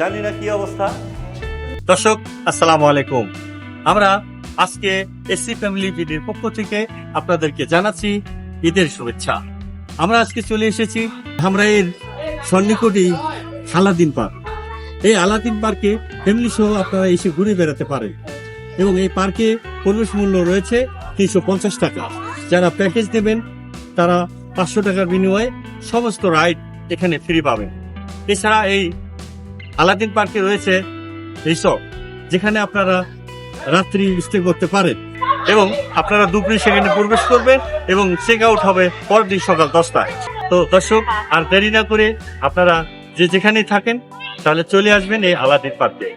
জানি না কি অবস্থা। দর্শক, আসসালামু আলাইকুম। আমরা আজকে এসি ফ্যামিলি ভিডিওর পক্ষ থেকে আপনাদেরকে জানাচ্ছি ঈদের শুভেচ্ছা। আমরা আজকে চলে এসেছি ধামরাইয়ের সন্নিকটি আলাদিন পার্ক। এই আলাদিন পার্কে ফ্যামিলি সহ আপনারা এসে ঘুরে বেড়াতে পারেন। এবং এই পার্কে প্রবেশ মূল্য রয়েছে তিনশো পঞ্চাশ টাকা। যারা প্যাকেজ নেবেন, তারা পাঁচশো টাকার বিনিময়ে সমস্ত রাইড এখানে ফ্রি পাবেন। এছাড়া এই আলাদিন পার্কে রয়েছে রিসর্ট, যেখানে আপনারা রাত্রি স্টে করতে পারেন এবং আপনারা দুপুরে সেখানে প্রবেশ করবেন এবং চেক আউট হবে পরের দিন সকাল দশটায়। তো দর্শক, আর দেরি না করে আপনারা যে যেখানেই থাকেন, তাহলে চলে আসবেন এই আলাদিন পার্কে।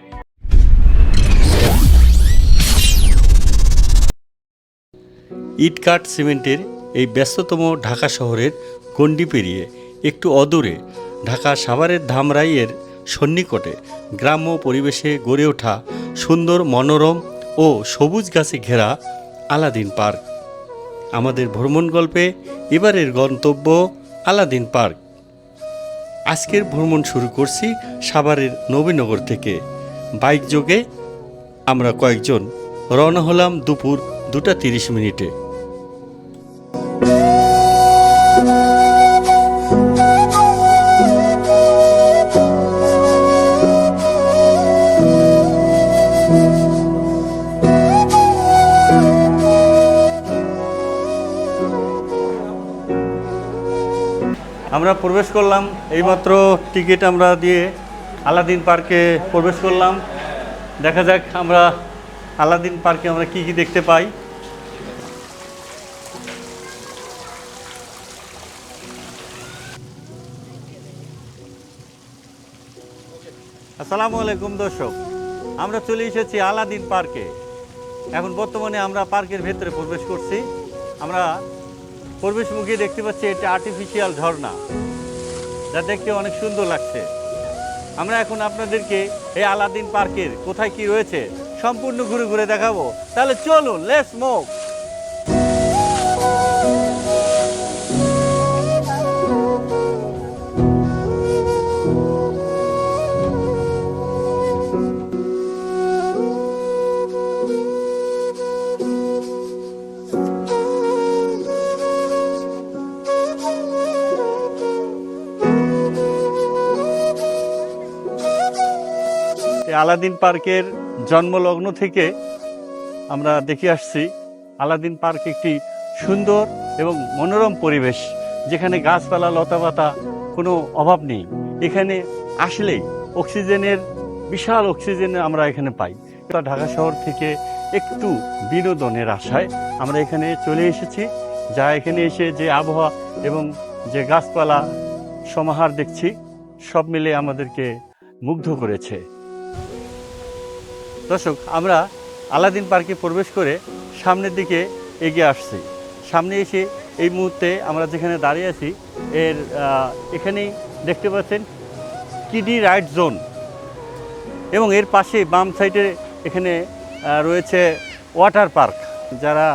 ইটকাট সিমেন্টের এই ব্যস্ততম ঢাকা শহরের গণ্ডি পেরিয়ে একটু অদূরে ঢাকা সাভারের ধামরাইয়ের সন্নিকটে গ্রাম্য পরিবেশে গড়ে ওঠা সুন্দর মনোরম ও সবুজ গাছে ঘেরা আলাদিন পার্ক। আমাদের ভ্রমণ গল্পে এবারের গন্তব্য আলাদিন পার্ক। আজকের ভ্রমণ শুরু করছি সাভারের নবীনগর থেকে। বাইক যোগে আমরা কয়েকজন রওনা হলাম দুপুর দুটা তিরিশ মিনিটে। আমরা প্রবেশ করলাম, এইমাত্র টিকিট আমরা দিয়ে আলাদিন পার্কে প্রবেশ করলাম। দেখা যাক আমরা আলাদিন পার্কে আমরা কি কি দেখতে পাই। আসসালামু আলাইকুম দর্শক, আমরা চলে এসেছি আলাদিন পার্কে। এখন বর্তমানে আমরা পার্কের ভেতরে প্রবেশ করছি। আমরা প্রবেশ মুখে দেখতে পাচ্ছি এটা আর্টিফিশিয়াল ঝর্ণা। যা দেখতে অনেক সুন্দর লাগছে। আমরা এখন আপনাদেরকে এই আলাদিন পার্কের কোথায় কি রয়েছে সম্পূর্ণ ঘুরে ঘুরে দেখাবো। তাহলে চলুন লেস মুভ আলাদিন পার্কের জন্মলগ্ন থেকে আমরা দেখে আসছি আলাদিন পার্ক একটি সুন্দর এবং মনোরম পরিবেশ, যেখানে গাছপালা, লতাপাতা কোনো অভাব নেই। এখানে আসলেই অক্সিজেনের, বিশাল অক্সিজেন আমরা এখানে পাই। ঢাকা শহর থেকে একটু বিনোদনের আশায় আমরা এখানে চলে এসেছি, যা এখানে এসে যে আবহাওয়া এবং যে গাছপালা সমাহার দেখছি, সব মিলে আমাদেরকে মুগ্ধ করেছে। দর্শক, আমরা আলাদিন পার্কে প্রবেশ করে সামনের দিকে এগিয়ে আসছি। সামনে এসে এই মুহূর্তে আমরা যেখানে দাঁড়িয়ে আছি, এর এখানেই দেখতে পাচ্ছেন কিডি রাইড জোন এবং এর পাশে বাম সাইডে এখানে রয়েছে ওয়াটার পার্ক। যারা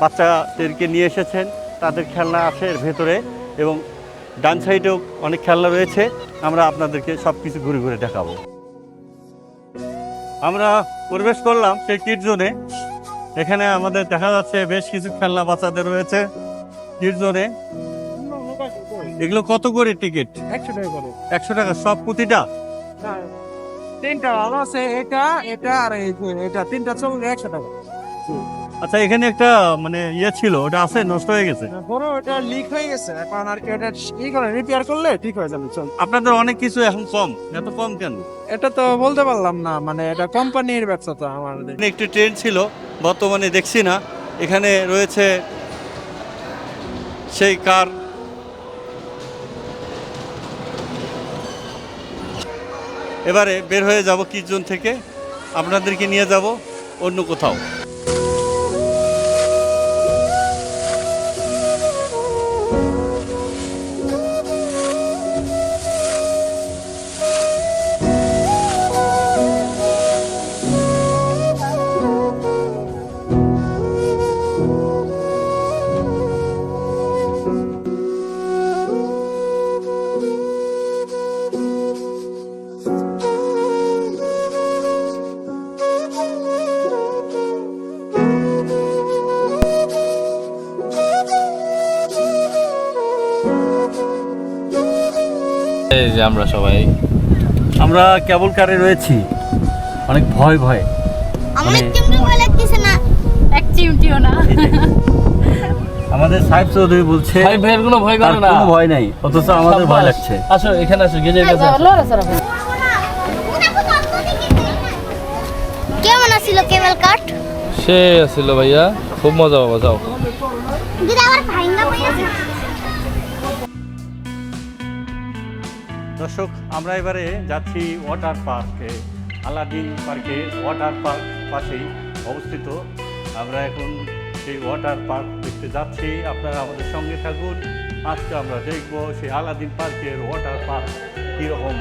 বাচ্চাদেরকে নিয়ে এসেছেন, তাদের খেলনা আছে এর ভেতরে এবং ডান সাইডেও অনেক খেলনা রয়েছে। আমরা আপনাদেরকে সব কিছু ঘুরে ঘুরে দেখাবো। আমরা প্রবেশ করলাম সেই কিট জোনে। এখানে আমাদের দেখা যাচ্ছে বেশ কিছু খেলনা বাচ্চাদের রয়েছে কিট জোনে। এগুলো কত করে টিকিট? একশো টাকা করে। একশো টাকা সব প্রতিটা তিনটা ভালো আছে এটা এটা আর এই এটা তিনটা চলবে একশো টাকা। আচ্ছা এখানে একটা মানে ইয়ে ছিল ওটা আছে নষ্ট হয়ে গেছে? বড় এটা লিক হয়ে গেছে এখন আর কি এটা ই করে রিপেয়ার করলে ঠিক হয়ে যাবে চল। আপনাদের অনেক কিছু এখন কম এত কম কেন? এটা তো বলতে পারলাম না মানে এটা কোম্পানির ব্যবসা তো আমাদের একটি ট্রেন ছিল বর্তমানে দেখছি না এখানে রয়েছে সেই কার এবারে বের হয়ে যাব কিজন থেকে আপনাদেরকে নিয়ে যাব অন্য কোথাও। যে আমরা সবাই। আমরা কেবল কারে রয়েছি। অনেক ভয় ভয়। আমার মানে- চিমটি ভয় লাগতেছে না। এক চিমটিও না। আমাদের সাহেব চৌধুরী বলছে ভাই ভাইয়ের কোনো ভয় করে না। কোনো ভয় নাই অথচ আমাদের ভয় লাগছে। আসো এখানে আসো গেজের কাছে। কেমন আছিল কেবল কাট সে ছিল ভাইয়া খুব মজা বাবা যাও। যদি আবার ভাইঙ্গা দর্শক, আমরা এবারে যাচ্ছি ওয়াটার পার্কে, আলাদিন পার্কে, ওয়াটার পার্ক পাশেই অবস্থিত। আমরা এখন সেই ওয়াটার পার্ক দেখতে যাচ্ছি। আপনারা আমাদের সঙ্গে থাকুন। আজকে আমরা দেখব সেই আলাদিন পার্কের ওয়াটার পার্ক কীরকম।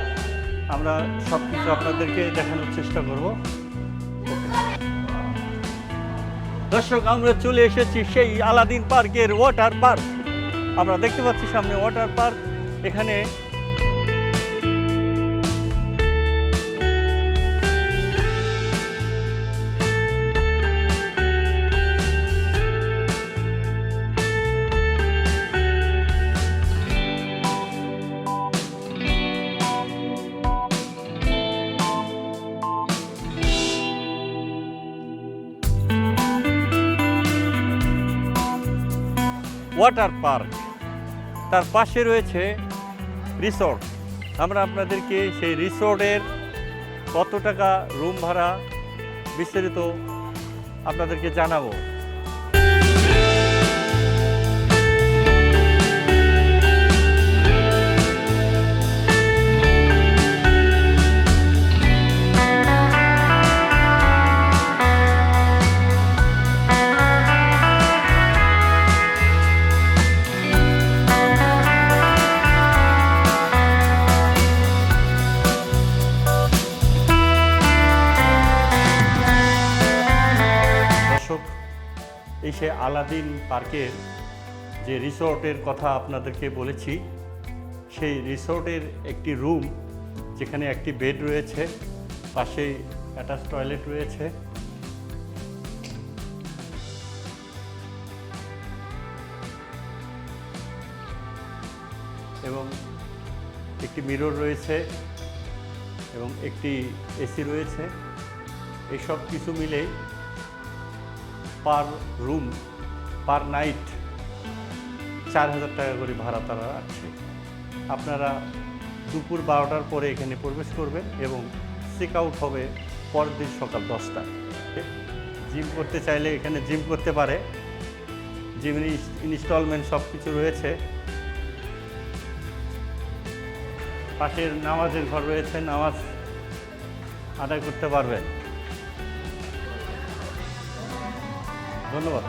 আমরা সব কিছু আপনাদেরকে দেখানোর চেষ্টা করব। দর্শক, আমরা চলে এসেছি সেই আলাদিন পার্কের ওয়াটার পার্ক। আমরা দেখতে পাচ্ছি সামনে ওয়াটার পার্ক। এখানে ওয়াটার পার্ক। তার পাশে রয়েছে রিসোর্ট। আমরা আপনাদেরকে সেই রিসোর্টের কত টাকা রুম ভাড়া বিস্তারিত আপনাদেরকে জানাব। আলাদিন পার্কের যে রিসোর্টের কথা আপনাদেরকে বলেছি, সেই রিসোর্টের একটি রুম যেখানে একটি বেড রয়েছে পাশে অ্যাটাচ টয়লেট রয়েছে। এবং একটি মিরর রয়েছে এবং একটি এসি রয়েছে। এসব কিছু মিলে পার রুম পার নাইট চার হাজার টাকা করে ভাড়া তারা রাখছে। আপনারা দুপুর বারোটার পরে এখানে প্রবেশ করবেন এবং চেক আউট হবে পরের দিন সকাল দশটায় জিম করতে চাইলে এখানে জিম করতে পারে। জিম ইনস্টলমেন্ট সব কিছু রয়েছে। পাশের নামাজের ঘর রয়েছে, নামাজ আদায় করতে পারবেন। ধন্যবাদ।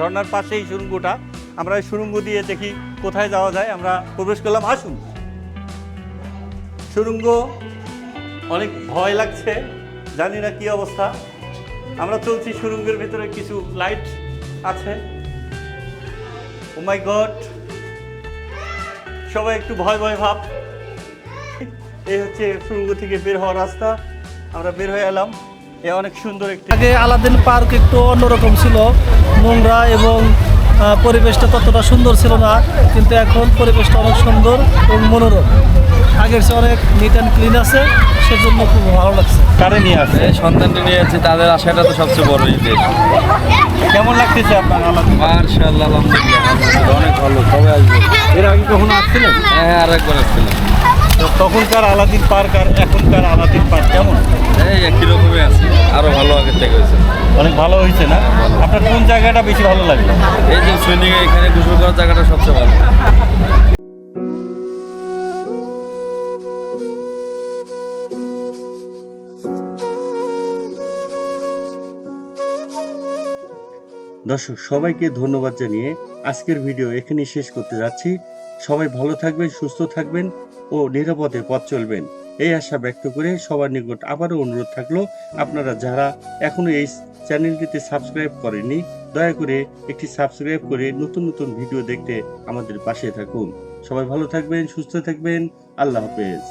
ঝর্ণার পাশেই সুরঙ্গটা। আমরা এই সুরঙ্গ দিয়ে দেখি কোথায় যাওয়া যায়। আমরা প্রবেশ করলাম, আসুন। সুরঙ্গ অনেক ভয় লাগছে, জানি না কি অবস্থা। আমরা চলছি সুরঙ্গের ভিতরে কিছু লাইট আছে। ও মাই গড সবাই একটু ভয় ভয় ভাব। এই হচ্ছে সুরঙ্গ থেকে বের হওয়ার রাস্তা। আমরা বের হয়ে এলাম। এ অনেক সুন্দর একটি আগে আলাদিন পার্ক একটু অন্যরকম ছিল। নোংরা এবং পরিবেশটা ততটা সুন্দর ছিল না কিন্তু এখন পরিবেশটা অনেক সুন্দর এবং মনোরম। আগের চেয়ে অনেক নিট অ্যান্ড ক্লিন আছে সেজন্য খুব ভালো লাগছে। কারে নিয়ে আসে? এই সন্তানটি নিয়ে যাচ্ছি তাদের আশাটা তো সবচেয়ে বড় ঈদের। কেমন লাগতেছে আপনার আলাদা মার্শাল্লাহ আলহামদুলিল্লাহ অনেক ভালো সবাই আসবে। এর আগে কখনো আসছিলেন? হ্যাঁ আর একবার আসছিলাম। তো তখনকার আলাদিন পার্ক আর এখনকার আলাদিন পার্ক কেমন? এই একই রকমই আছে। আরও ভালো আগের থেকে হয়েছে। অনেক ভালো হয়েছে না? আপনার কোন জায়গাটা বেশি ভালো লাগল? এই যে সুইমিং এখানে গোসল করার জায়গাটা সবচেয়ে ভালো। দর্শক সবাইকে ধন্যবাদ জানিয়ে আজকের ভিডিও এখানেই শেষ করতে যাচ্ছি। সবাই ভালো থাকবেন সুস্থ থাকবেন। ও নিরাপদে পথ চলবেন। এই আশা ব্যক্ত করে সবার নিকট আবারও অনুরোধ থাকল, আপনারা যারা এখনও এই চ্যানেলটিতে সাবস্ক্রাইব করেনি দয়া করে একটি সাবস্ক্রাইব করে নতুন নতুন ভিডিও দেখতে আমাদের পাশে থাকুন। সবাই ভালো থাকবেন, সুস্থ থাকবেন, আল্লাহ হাফেজ।